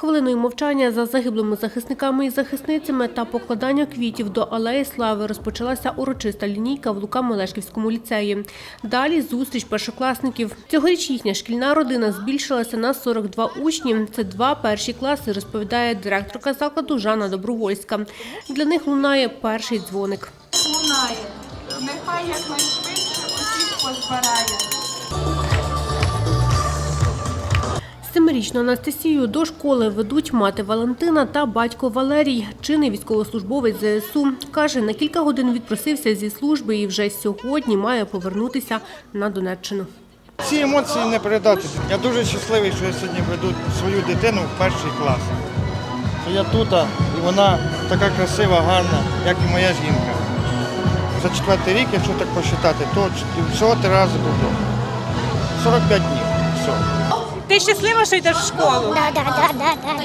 Хвилиною мовчання за загиблими захисниками і захисницями та покладання квітів до алеї слави розпочалася урочиста лінійка в Лука-Мелешківському ліцеї. Далі зустріч першокласників. Цьогоріч їхня шкільна родина збільшилася на 42 учні. Це два перші класи, розповідає директорка закладу Жанна Добровольська. Для них лунає перший дзвоник. лунає. Нехай якнайшвидше усіх позбирає. Семирічну Анастасію до школи ведуть мати Валентина та батько Валерій, чинний військовослужбовець ЗСУ. Каже, на кілька годин відпросився зі служби і вже сьогодні має повернутися на Донеччину. Ці емоції не передати. Я дуже щасливий, що я сьогодні веду свою дитину в перший клас. Що я тут, і вона така красива, гарна, як і моя жінка. За четвертий рік, якщо так посчитати, то всього три рази було. 45 днів. Ти щаслива, що йдеш в школу? Да, да, да, да, да,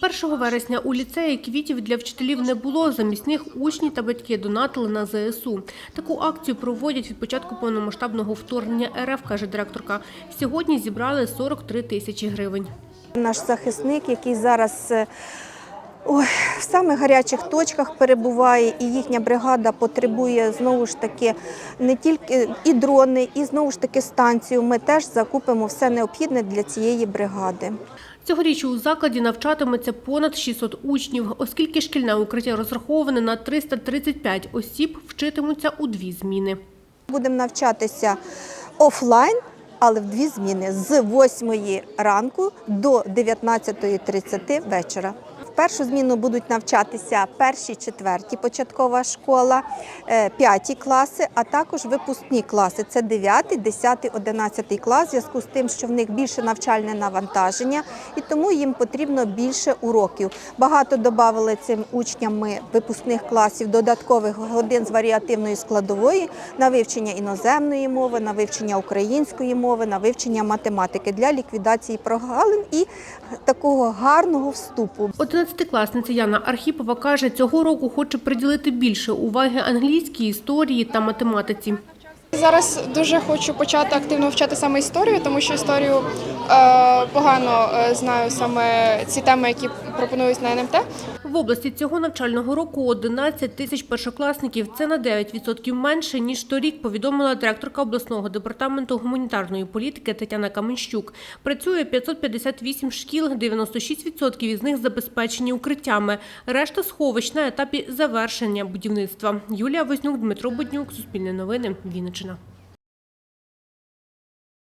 да. 1 вересня у ліцеї квітів для вчителів не було. Замість них учні та батьки донатили на ЗСУ. Таку акцію проводять від початку повномасштабного вторгнення РФ, каже директорка. Сьогодні зібрали 43 тисячі гривень. Наш захисник, який зараз е, ой, в самих гарячих точках перебуває, і їхня бригада потребує знову ж таки не тільки і дрони, і знову ж таки станцію. Ми теж закупимо все необхідне для цієї бригади. Цьогоріч у закладі навчатиметься понад 600 учнів, оскільки шкільне укриття розраховане на 335 осіб, вчитимуться у дві зміни. Будемо навчатися офлайн, але в дві зміни з 8 ранку до 19.30 вечора. Першу зміну будуть навчатися перші, четверті початкова школа, е, п'яті класи, а також випускні класи. Це 9, 10, 11 клас, в зв'язку з тим, що в них більше навчальне навантаження, і тому їм потрібно більше уроків. Багато додали цим учням випускних класів додаткових годин з варіативної складової на вивчення іноземної мови, на вивчення української мови, на вивчення математики для ліквідації прогалин і такого гарного вступу. 11-класниця Яна Архіпова каже, цього року хоче приділити більше уваги англійській, історії та математиці. Зараз дуже хочу почати активно вчати саме історію, тому що історію е, погано е, знаю саме ці теми, які пропонують на НМТ. В області цього навчального року 11 тисяч першокласників. Це на 9% менше, ніж торік, повідомила директорка обласного департаменту гуманітарної політики Тетяна Каменщук. Працює 558 шкіл, 96% із них забезпечені укриттями. Решта сховищ на етапі завершення будівництва. Юлія Вознюк, Дмитро Буднюк, Суспільне новини, Вінниччина.